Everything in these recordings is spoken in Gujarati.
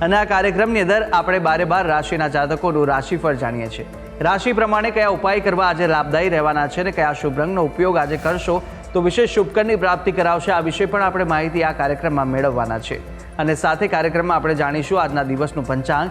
અને આ કાર્યક્રમની અંદર આપણે બારે બાર રાશિના જાતકોનું રાશિફળ જાણીએ છીએ. રાશિ પ્રમાણે કયા ઉપાય કરવા આજે લાભદાયી રહેવાના છે અને કયા શુભ રંગનો ઉપયોગ આજે કરશો તો વિશેષ શુભકરની પ્રાપ્તિ કરાવશે. આ વિશે પણ આપણે માહિતી આ કાર્યક્રમમાં મેળવવાના છે. અને સાથે કાર્યક્રમમાં આપણે જાણીશું આજના દિવસનું પંચાંગ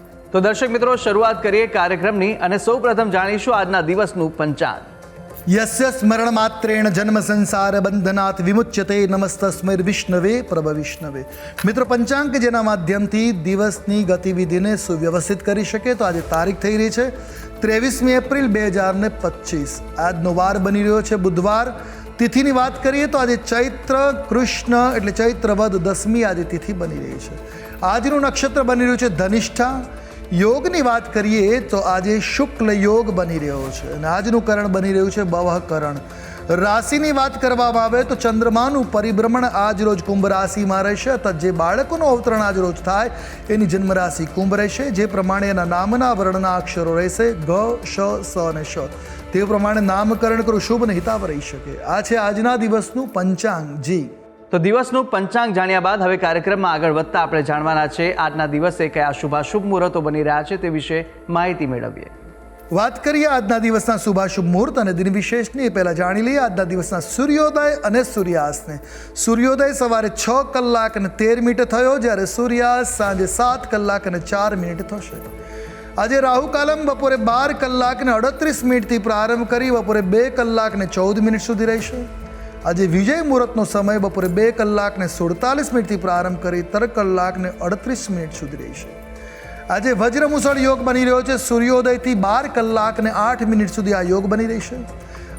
તો દર્શક મિત્રો, શરૂઆત કરીએ કાર્યક્રમની અને સૌપ્રથમ જાણીશું આજના દિવસનું પંચાંગ. યસ્ય સ્મરણ માત્રેણ જન્મ સંસાર બંધનાથ વિમુચ્યતે નમસ્તસ્મૈર વિષ્ણવે પ્રભ વિષ્ણવે મિત્રો, પંચાંગ જેના માધ્યમથી દિવસની ગતિવિધિને સુવ્યવસ્થિત કરી શકે તો આજે તારીખ થઈ રહી છે ત્રેવીસમી એપ્રિલ બે હજાર ને પચીસ. આજનો વાર બની રહ્યો છે બુધવાર. તિથિની વાત કરીએ તો આજે ચૈત્ર, કૃષ્ણ એટલે ચૈત્ર વદ દસમી આજે તિથિ બની રહી છે. આજનું નક્ષત્ર બની રહ્યું છે ધનિષ્ઠા. યોગની વાત કરીએ તો આજે શુક્લ યોગ બની રહ્યો છે અને આજનું કરણ બની રહ્યું છે બવહકરણ રાશિની વાત કરવામાં આવે તો ચંદ્રમાનું પરિભ્રમણ આજ રોજ કુંભ રાશિમાં રહેશે અર્થાત જે બાળકોનું અવતરણ આજ રોજ થાય એની જન્મ રાશિ કુંભ રહેશે, જે પ્રમાણે એના નામના વર્ણના અક્ષરો રહેશે ગ શ, સ અને શ. તે પ્રમાણે નામકરણ કરું, શુભ અને હિતાવ રહી શકે. આ છે આજના દિવસનું પંચાંગ. જી. તો દિવસનું પંચાંગ જાણ્યા બાદ હવે કાર્યક્રમમાં આગળ વધતા આપણે જાણવાના છે આજના દિવસે કયા શુભાશુભ મુહૂર્તો બની રહ્યા છે તે વિશે માહિતી મેળવીએ. વાત કરીએ આજના દિવસના શુભાશુભ મુહૂર્ત અને દિન વિશેષની. પહેલાં જાણી લઈએ આજના દિવસના સૂર્યોદય અને સૂર્યાસ્તને. સૂર્યોદય સવારે છ કલાક અને તેર મિનિટ થયો જ્યારે સૂર્યાસ્ત સાંજે સાત કલાક અને ચાર મિનિટ થશે. આજે રાહુ કાલમ બપોરે બાર કલાક ને અડત્રીસ મિનિટથી પ્રારંભ કરી બપોરે બે કલાક ને ચૌદ મિનિટ સુધી રહેશે. આજે વિજય મુહૂર્તનો સમય બપોરે બે કલાક ને સુડતાલીસ મિનિટથી પ્રારંભ કરી ત્રણ કલાક ને અડત્રીસ મિનિટ સુધી રહેશે આજે વજ્રમુસળ યોગ બની રહ્યો છે. સૂર્યોદયથી બાર કલાક ને આઠ મિનિટ સુધી આ યોગ બની રહેશે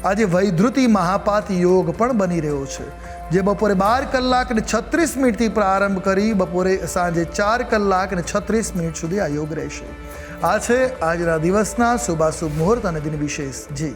આજે વૈધૃતિ મહાપાત યોગ પણ બની રહ્યો છે. જે બપોરે બાર કલાક ને છત્રીસ મિનિટથી પ્રારંભ કરી બપોરે સાંજે ચાર કલાક ને છત્રીસ મિનિટ સુધી આ યોગ રહેશે. આ છે આજના દિવસના શુભાશુભ મુહૂર્ત અને દિન વિશેષ જી.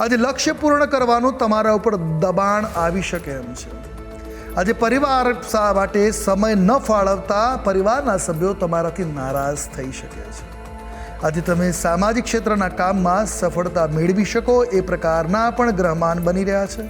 આજે લક્ષ્ય પૂર્ણ કરવાનું તમારા ઉપર દબાણ આવી શકે એમ છે. આજે પરિવાર માટે સમય ન ફાળવતા પરિવારના સભ્યો તમારાથી નારાજ થઈ શકે છે. આજે તમે સામાજિક ક્ષેત્રના કામમાં સફળતા મેળવી શકો એ પ્રકારના પણ ગ્રહમાન બની રહ્યા છે.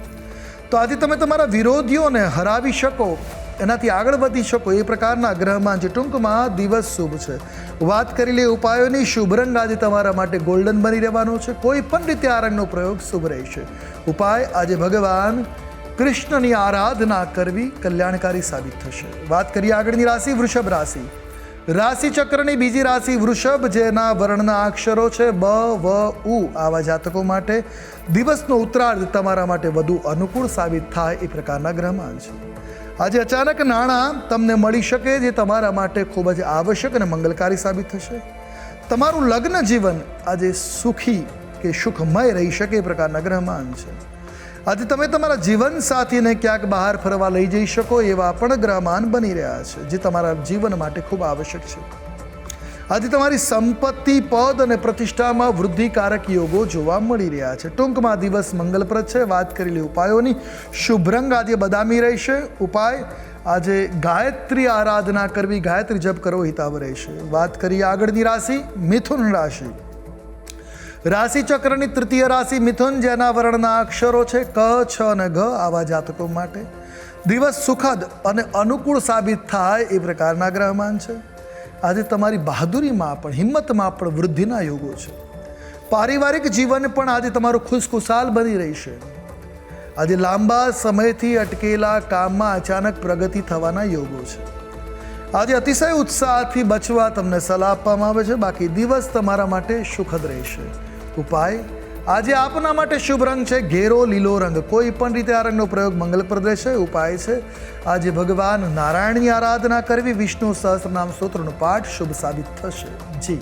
તો આજે તમે તમારા વિરોધીઓને હરાવી શકો એનાથી આગળ વધી શકો એ પ્રકારના ગ્રહમાં જે ટૂંકમાં દિવસ શુભ છે. વાત કરી લે ઉપાયોની, શુભ રંગ આજે તમારા માટે ગોલ્ડન બની રહેવાનો છે. કોઈ પણ રીતે આ રંગનો પ્રયોગ શુભ રહેશે. ઉપાય, આજે ભગવાન કૃષ્ણની આરાધના કરવી કલ્યાણકારી સાબિત થશે. વાત કરીએ આગળની રાશિ, વૃષભ રાશિ. રાશિ ચક્રની બીજી રાશિ વૃષભ, જેના વર્ણના અક્ષરો છે બ, વ, ઉ. આવા જાતકો માટે દિવસનો ઉત્તરાર્ધ તમારા માટે વધુ અનુકૂળ સાબિત થાય એ પ્રકારના ગ્રહમાન છે. આજે અચાનક નાણાં તમને મળી શકે જે તમારા માટે ખૂબ જ આવશ્યક અને મંગલકારી સાબિત થશે. તમારું લગ્ન જીવન આજે સુખી કે સુખમય રહી શકે એ પ્રકારના ગ્રહમાન છે. આજે તમે તમારા જીવન સાથીને ક્યાંક બહાર ફરવા લઈ જઈ શકો એવા પણ ગ્રહમાન બની રહ્યા છે, જે તમારા જીવન માટે ખૂબ આવશ્યક છે. આજે તમારી સંપત્તિ, પદ અને પ્રતિષ્ઠામાં વૃદ્ધિકારક યોગો જોવા મળી રહ્યા છે. ટૂંકમાં દિવસ મંગલપ્રદ છે. વાત કરેલી ઉપાયોની. શુભ રંગ આજે બદામી રહેશે. ઉપાય, આજે ગાયત્રી આરાધના કરવી, ગાયત્રી જપ કરવો હિતાવ રહેશે. વાત કરીએ આગળની રાશિ, મિથુન રાશિ. રાશિ ચક્રની તૃતીય રાશિ મિથુન, જેના વર્ણના અક્ષરો છે ક, છ અને ઘ આવા જાતકો માટે. દિવસ સુખદ અને અનુકૂળ સાબિત થાય એ પ્રકારના ગ્રહમાન છે. આજે તમારી બહાદુરીમાં પણ, હિંમતમાં પણ વૃદ્ધિના યોગો છે. પારિવારિક જીવન પણ આજે તમારું ખુશખુશાલ બની રહેશે આજે લાંબા સમયથી અટકેલા કામમાં અચાનક પ્રગતિ થવાના યોગો છે. આજે અતિશય ઉત્સાહથી બચવા તમને સલાહ આપવામાં આવે છે. બાકી દિવસ તમારા માટે સુખદ રહેશે. ઉપાય? આજે આપના માટે શુભ રંગ છે ઘેરો લીલો રંગ. કોઈ પણ રીતે આ રંગનો પ્રયોગ મંગલપ્રદ રહેશે, ઉપાય છે. આજે ભગવાન નારાયણની આરાધના કરવી, વિષ્ણુ સહસ્રનામ સ્તોત્રનો પાઠ શુભ સાબિત થશે. જી.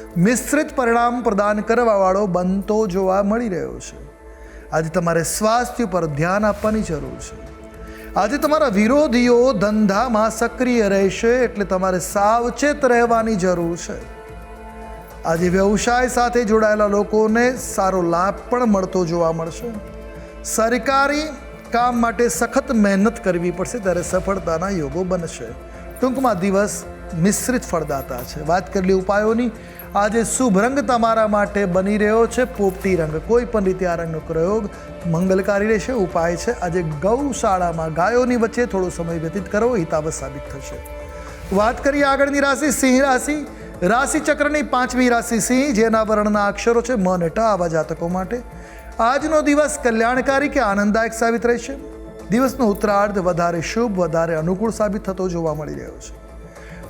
મિશ્રિત પરિણામ પ્રદાન કરવાવાળો બનતો જોવા મળી રહ્યો છે. આજે તમારે સ્વાસ્થ્ય પર ધ્યાન આપવાની જરૂર છે. આજે તમારા વિરોધીઓ ધંધામાં સક્રિય રહેશે એટલે તમારે સાવચેત રહેવાની જરૂર છે. આજે વ્યવસાય સાથે જોડાયેલા લોકોને સારો લાભ પણ મળતો જોવા મળશે. સરકારી કામ માટે સખત મહેનત કરવી પડશે ત્યારે સફળતાના યોગો બનશે. ટૂંકમાં દિવસ મિશ્રિત ફળદાતા છે. વાત કરેલી ઉપાયોની આજે શુભ રંગ તમારા માટે બની રહ્યો છે, પોપટી રંગ. કોઈ પણ રીતે આ રંગનો પ્રયોગ મંગલકારી રહેશે, ઉપાય છે. આજે ગૌશાળામાં ગાયોની વચ્ચે થોડો સમય વ્યતીત કરવો હિતાવત સાબિત થશે. વાત કરીએ આગળની રાશિ, સિંહ રાશિ. રાશિ ચક્રની પાંચમી રાશિ સિંહ, જેના વર્ણના અક્ષરો છે, મ અને આવા જાતકો માટે. આજનો દિવસ કલ્યાણકારી કે આનંદદાયક સાબિત રહેશે. દિવસનો ઉત્તરાર્ધ વધારે શુભ, વધારે અનુકૂળ સાબિત થતો જોવા મળી રહ્યો છે.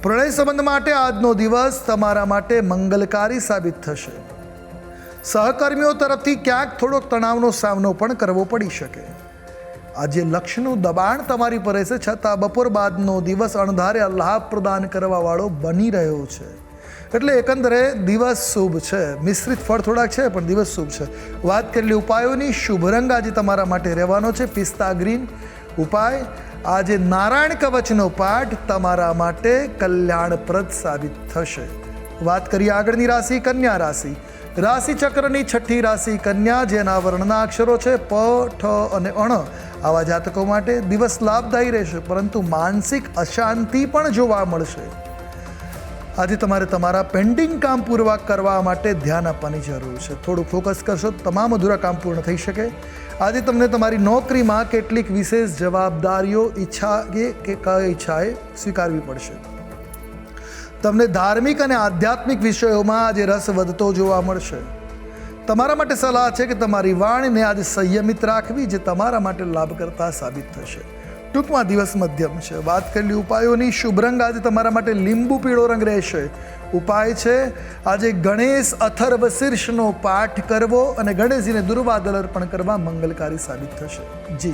પ્રણય સંબંધ માટે આજનો દિવસ તમારા માટે મંગલકારી સાબિત થશે. સહકર્મીઓ તરફથી ક્યાંક થોડોક તણાવનો સામનો પણ કરવો પડી શકે. આજે લક્ષ્યનું દબાણ તમારી પર રહેશે, છતાં બપોર બાદનો દિવસ અણધારે લાભ પ્રદાન કરવાવાળો બની રહ્યો છે. એટલે એકંદરે દિવસ શુભ છે. મિશ્રિત ફળ થોડાક છે, પણ દિવસ શુભ છે. વાત કરેલી ઉપાયોની શુભ રંગ આજે તમારા માટે રહેવાનો છે. પિસ્તા ગ્રીન ઉપાય. આજે નારાયણ કવચનો પાઠ તમારા માટે કલ્યાણપ્રદ સાબિત થશે. વાત કરીએ આગળની રાશિ, કન્યા રાશિ. રાશિ ચક્રની છઠ્ઠી રાશિ, કન્યા, જેના વર્ણના અક્ષરો છે પ, ઠ અને અણ. આવા જાતકો માટે દિવસ લાભદાયી રહેશે, પરંતુ માનસિક અશાંતિ પણ જોવા મળશે. આજે તમારે તમારા પેન્ડિંગ કામ પૂરવા કરવા માટે ધ્યાન આપવાની જરૂર છે. થોડું ફોકસ કરશો તમામ અધૂરા કામ પૂર્ણ થઈ શકે. આજે તમને તમારી નોકરીમાં કેટલીક વિશેષ જવાબદારીઓ ઈચ્છા કે કઈ ઈચ્છાએ સ્વીકારવી પડશે. તમને ધાર્મિક અને આધ્યાત્મિક વિષયોમાં આજે રસ વધતો જોવા મળશે. તમારા માટે સલાહ છે કે તમારી વાણીને આજે સંયમિત રાખવી, જે તમારા માટે લાભકર્તા સાબિત થશે. ટૂંકમાં દિવસ મધ્યમ છે. વાત કરેલી ઉપાયોની શુભ રંગ આજે તમારા માટે લીંબુ પીળો રંગ રહેશે. ઉપાય છે, આજે ગણેશ અથર્વ શીર્ષનો પાઠ કરવો અને ગણેશજીને દુર્વાદલ અર્પણ કરવા મંગલકારી સાબિત થશે. જી.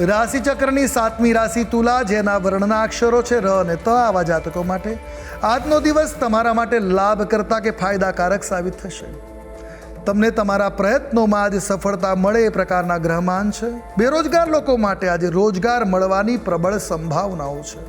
રાશિચક્રની સાતમી રાશિ તુલા, જેના વર્ણના અક્ષરો છે ર અને ત આવા જાતકો માટે. આજનો દિવસ તમારા માટે લાભ કરતા કે ફાયદાકારક સાબિત થશે. તમને તમારા પ્રયત્નોમાં આજે સફળતા મળે એ પ્રકારના ગ્રહમાન છે. બેરોજગાર લોકો માટે આજે રોજગાર મળવાની પ્રબળ સંભાવનાઓ છે.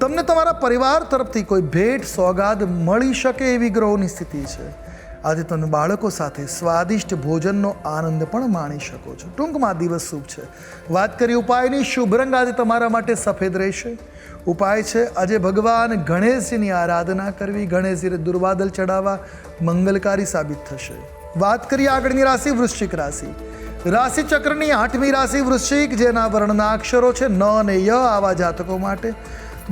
તમને તમારા પરિવાર તરફથી કોઈ ભેટ, સોગાદ મળી શકે એવી ગ્રહોની સ્થિતિ છે. આજે તમે બાળકો સાથે સ્વાદિષ્ટ ભોજનનો આનંદ પણ માણી શકો છો. ટૂંકમાં દિવસ શુભ છે. વાત કરી ઉપાયની, શુભ રંગ આજે તમારા માટે સફેદ રહેશે. ઉપાય છે, આજે ભગવાન ગણેશજીની આરાધના કરવી, ગણેશજીને દુર્વાદલ ચડાવવા મંગલકારી સાબિત થશે. વાત કરીએ આગળની રાશિ, વૃશ્ચિક રાશિ. રાશિ ચક્રની આઠમી રાશિ, વૃશ્ચિક, જેના વર્ણના અક્ષરો છે ન અને ય આવા જાતકો માટે.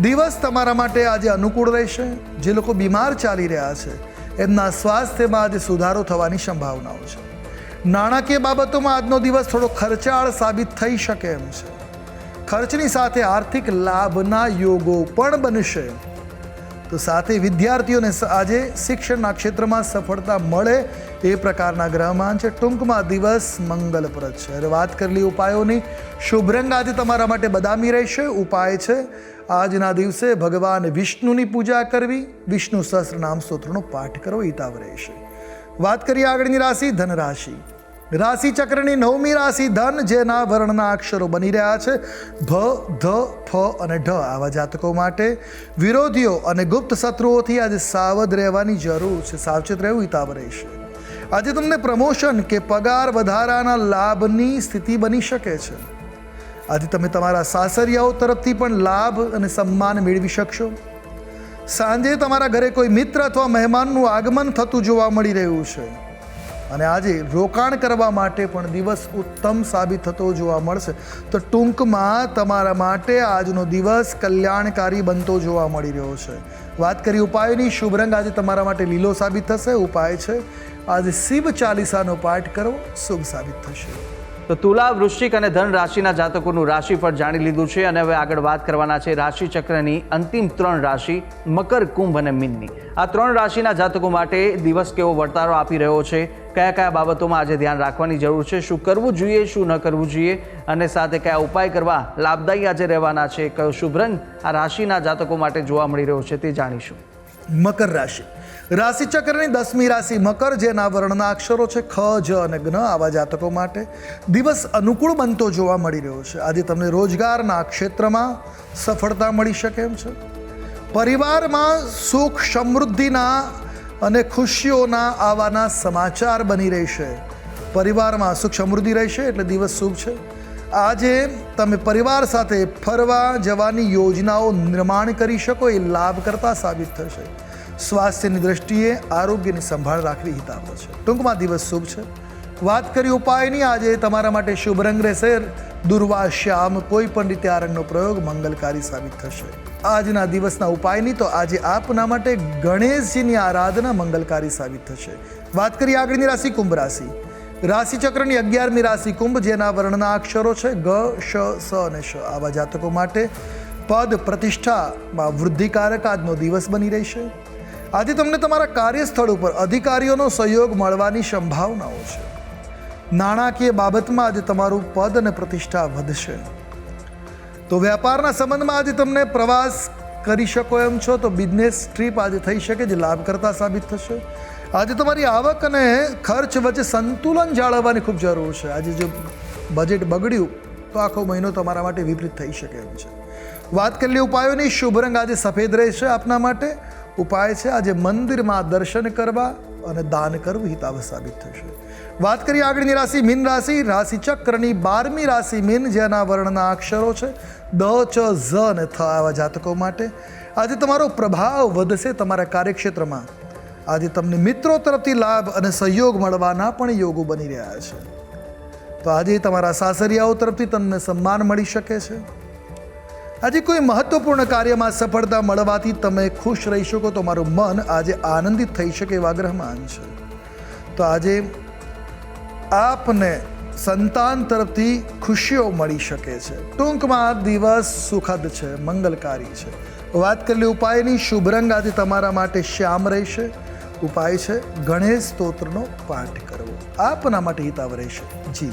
દિવસ તમારા માટે આજે અનુકૂળ રહેશે. જે લોકો બીમાર ચાલી રહ્યા છે. એમના સ્વાસ્થ્યમાં આજે સુધારો થવાની સંભાવનાઓ છે. નાણાકીય બાબતોમાં આજનો દિવસ થોડો ખર્ચાળ સાબિત થઈ શકે એમ છે. ખર્ચની સાથે આર્થિક લાભના યોગો પણ બનશે. તો સાથે વિદ્યાર્થીઓને આજે શિક્ષણના ક્ષેત્રમાં સફળતા મળે એ પ્રકારના ગ્રહમાન છે ટૂંકમાં દિવસ મંગલપ્રદ છે. હવે વાત કરેલી ઉપાયોની. શુભ રંગ આજે તમારા માટે બદામી રહેશે. ઉપાય છે, આજના દિવસે ભગવાન વિષ્ણુની પૂજા કરવી. વિષ્ણુ સહસ્રનામ સ્તોત્રનો પાઠ કરવો હિતાવ રહેશે. વાત કરીએ આગળની રાશિ ધન રાશિ ચક્રની નવમી રાશિ ધન, જેના વર્ણના અક્ષરો બની રહ્યા છે. ભ, ધ, ફ અને ઢ આવા જાતકો માટે વિરોધીઓ અને ગુપ્ત શત્રુઓથી આજે સાવધ રહેવાની જરૂર છે. સાવચેત રહેવું હિતાવ રહેશે આજે તમને પ્રમોશન કે પગાર વધારાના લાભની સ્થિતિ બની શકે છે. આજે તમે તમારા સાસરિયાઓ તરફથી પણ લાભ અને સન્માન મેળવી શકશો. સાંજે તમારા ઘરે કોઈ મિત્ર અથવા મહેમાનનું આગમન થતું જોવા મળી રહ્યું છે. અને આજે રોકાણ કરવા માટે પણ દિવસ ઉત્તમ સાબિત થતો જોવા મળશે. તો ટૂંકમાં તમારા માટે આજનો દિવસ કલ્યાણકારી બનતો જોવા મળી રહ્યો છે. વાત કરી ઉપાયોની, શુભ રંગ આજે તમારા માટે લીલો સાબિત થશે. ઉપાય છે, આજે શિવ ચાલીસાનો પાઠ કરો, શુભ સાબિત થશે. તો તુલા, વૃશ્ચિક અને ધન રાશિના જાતકોનું રાશિફળ જાણી લીધું છે અને હવે આગળ વાત કરવાના છે રાશિ ચક્રની અંતિમ ત્રણ રાશિ, મકર, કુંભ અને મીનની. આ ત્રણ રાશિના જાતકો માટે દિવસ કેવો વર્તારો આપી રહ્યો છે? કયા કયા બાબતોમાં આજે ધ્યાન રાખવાની જરૂર છે? શું કરવું જોઈએ, શું ન કરવું જોઈએ? અને સાથે કયા ઉપાય કરવા લાભદાયી આજે રહેવાના છે? કયો શુભ રંગ આ રાશિના જાતકો માટે જોવા મળી રહ્યો છે તે જાણીશું. મકર રાશિ. રાશિ ચક્રની દસમી રાશિ મકર, જેના વર્ણના અક્ષરો છે ખ, જ અને જ્ઞ આવા જાતકો માટે દિવસ અનુકૂળ બનતો જોવા મળી રહ્યો છે. આજે તમને રોજગારના ક્ષેત્રમાં સફળતા મળી શકે એમ છે. પરિવારમાં સુખ સમૃદ્ધિના અને ખુશીઓના આવવાના સમાચાર બની રહેશે પરિવારમાં સુખ સમૃદ્ધિ રહેશે એટલે દિવસ શુભ છે. આજે તમે પરિવાર સાથે ફરવા જવાની યોજનાઓ નિર્માણ કરી શકો, એ લાભકર્તા સાબિત થશે. સ્વાસ્થ્યની દ્રષ્ટિએ આરોગ્યની સંભાળ રાખવી હિતાવ છે. ટૂંકમાં દિવસ શુભ છે. વાત કરી ઉપાયની, આજે તમારા માટે શુભ રંગ રહેશે. દુર્વા શ્યામ કોઈ પણ રીતે આ રંગનો પ્રયોગ મંગલકારી સાબિત થશે. આજના દિવસના ઉપાયની તો આજે આપના માટે ગણેશજીની આરાધના મંગલકારી સાબિત થશે. વાત કરીએ આગળની રાશિ કુંભ રાશિ. રાશિચક્રની અગિયારમી રાશિ કુંભ, જેના વર્ણના અક્ષરો છે ગ, શ, સ અને શ. આવા જાતકો માટે પદ પ્રતિષ્ઠામાં વૃદ્ધિકારક આજનો દિવસ બની રહેશે. આજે તમને તમારા કાર્યસ્થળ ઉપર અધિકારીઓનો સહયોગ મળવાની સંભાવનાઓ છે. નાણાકીય બાબતમાં આજે તમારું પદ અને પ્રતિષ્ઠા વધશે. તો વેપારના સંબંધમાં આજે તમને પ્રવાસ કરી શકો એમ છો, તો બિઝનેસ ટ્રીપ આજે થઈ શકે જે લાભકર્તા સાબિત થશે. આજે તમારી આવક અને ખર્ચ વચ્ચે સંતુલન જાળવવાની ખૂબ જરૂર છે. આજે જો બજેટ બગડ્યું, તો આખો મહિનો તમારા માટે વિપરીત થઈ શકે એમ છે. વાત કરેલી ઉપાયોની. શુભ રંગ આજે સફેદ રહેશે આપના માટે. ઉપાય છે આજે મંદિરમાં દર્શન કરવા અને દાન કરવું હિતાવ સાબિત થશે. વાત કરીએ આગળની રાશિ, મીન રાશિ. રાશિ ચક્રની બારમી રાશિ મીન, જેના વર્ણના અક્ષરો છે, દ, ચ, ઝ અને થ આવા જાતકો માટે. આજે તમારો પ્રભાવ વધશે તમારા કાર્યક્ષેત્રમાં. આજે તમને મિત્રો તરફથી લાભ અને સહયોગ મળવાના પણ યોગો બની રહ્યા છે. તો આજે તમારા સાસરિયાઓ તરફથી તમને સન્માન મળી શકે છે. આજે કોઈ મહત્વપૂર્ણ કાર્યમાં સફળતા મળવાથી તમે ખુશ રહી શકો તો મારું મન આજે આનંદિત થઈ શકે એવા ગ્રહમાન છે. તો આજે આપને સંતાન તરફથી ખુશીઓ મળી શકે છે. ટૂંકમાં દિવસ સુખદ છે, મંગલકારી છે. વાત કરેલી ઉપાયની. શુભ રંગ આજે તમારા માટે શ્યામ રહેશે. ઉપાય છે ગણેશ સ્તોત્રનો પાઠ કરવો. આપના માટે હિતાવ રહેશે. જી.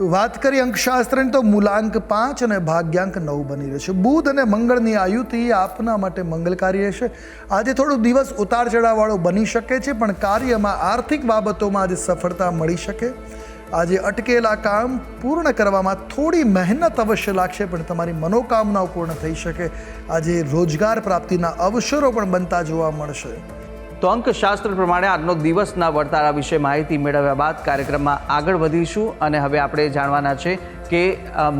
વાત કરી અંકશાસ્ત્રની તો મૂલાંક પાંચ અને ભાગ્યાંક નવ બની રહેશે. બુધ અને મંગળની આયુતિ આપના માટે મંગલકારી રહેશે. આજે થોડો દિવસ ઉતાર ચઢાવવાળો બની શકે છે, પણ કાર્યમાં આર્થિક બાબતોમાં આજે સફળતા મળી શકે. આજે અટકેલા કામ પૂર્ણ કરવામાં થોડી મહેનત અવશ્ય લાગશે, પણ તમારી મનોકામનાઓ પૂર્ણ થઈ શકે. આજે રોજગાર પ્રાપ્તિના અવસરો પણ બનતા જોવા મળશે. તો અંકશાસ્ત્ર પ્રમાણે આજનો દિવસના વર્તારા વિશે માહિતી મેળવ્યા બાદ કાર્યક્રમમાં આગળ વધીશું અને હવે આપણે જાણવાના છે કે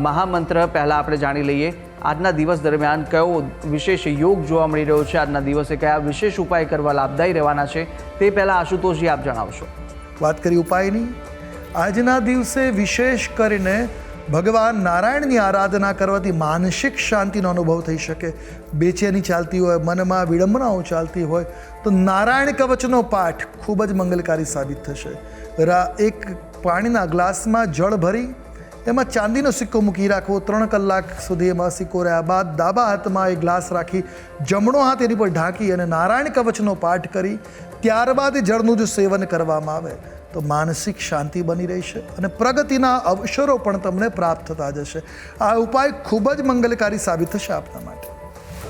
મહામંત્ર પહેલાં આપણે જાણી લઈએ. આજના દિવસ દરમિયાન કયો વિશેષ યોગ જોવા મળી રહ્યો છે? આજના દિવસે કયા વિશેષ ઉપાય કરવા લાભદાયી રહેવાના છે? તે પહેલાં આશુતોષજી આપ જણાવશો. વાત કરી ઉપાયની આજના દિવસે વિશેષ કરીને ભગવાન નારાયણની આરાધના કરવાથી માનસિક શાંતિનો અનુભવ થઈ શકે. બેચેની ચાલતી હોય, મનમાં વિડંબનાઓ ચાલતી હોય તો નારાયણ કવચનો પાઠ ખૂબ જ મંગલકારી સાબિત થશે. એક પાણીના ગ્લાસમાં જળ ભરી એમાં ચાંદીનો સિક્કો મૂકી રાખવો, ત્રણ કલાક સુધી એમાં સિક્કો રહ્યા બાદ ડાબા હાથમાં એ ગ્લાસ રાખી જમણો હાથ એની પર ઢાંકી અને નારાયણ કવચનો પાઠ કરી, ત્યારબાદ જળનું જો સેવન કરવામાં આવે. તો માનસિક શાંતિ બની રહેશે અને પ્રગતિના અવસરો પણ તમને પ્રાપ્ત થતા જશે. આ ઉપાય ખૂબ જ મંગલકારી સાબિત થશે આપના માટે.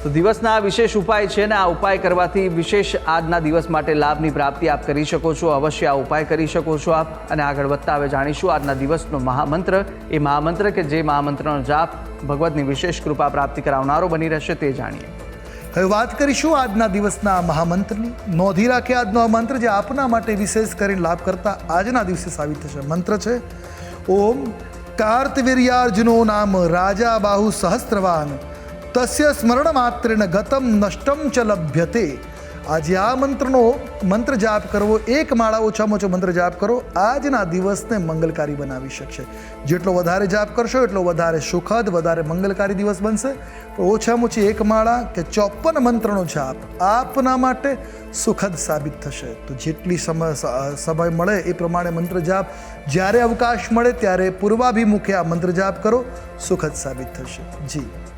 તો દિવસના વિશેષ ઉપાય છે ને આ ઉપાય કરવાથી વિશેષ આજના દિવસ માટે લાભની પ્રાપ્તિ આપ કરી શકો છો. અવશ્ય આ ઉપાય કરી શકો છો આપ અને આગળ વધતા હવે જાણીશું આજના દિવસનો મહામંત્ર. એ મહામંત્ર કે જે મહામંત્રનો જાપ ભગવતની વિશેષ કૃપા પ્રાપ્તિ કરાવનારો બની રહેશે તે જાણીએ. હવે વાત કરીશું આજના દિવસના મહામંત્રની. નોંધી રાખે આજનો આ મંત્ર જે આપના માટે વિશેષ કરીને લાભ કરતા આજના દિવસે સાબિત થશે. મંત્ર છે, ઓમ કાર્તવીર્યાર્જુનો નામ રાજા બાહુ સહસ્ત્રવાન. તસ્ય સ્મરણ માત્રેણ ગતમ નષ્ટમ ચ લભ્યતે આજે આ મંત્રનો મંત્ર જાપ કરવો એક માળા ઓછામાં ઓછો મંત્ર જાપ કરો આજના દિવસને મંગલકારી બનાવી શકશે। જેટલો વધારે જાપ કરશો, એટલો વધારે સુખદ, વધારે મંગલકારી દિવસ બનશે। પણ ઓછામાં ઓછી એક માળા કે ચોપન મંત્રનો જાપ આપના માટે સુખદ સાબિત થશે। તો જેટલી સમય સમય મળે એ પ્રમાણે મંત્ર જાપ જ્યારે અવકાશ મળે ત્યારે પૂર્વાભિમુખે આ મંત્ર જાપ કરો, સુખદ સાબિત થશે। જી.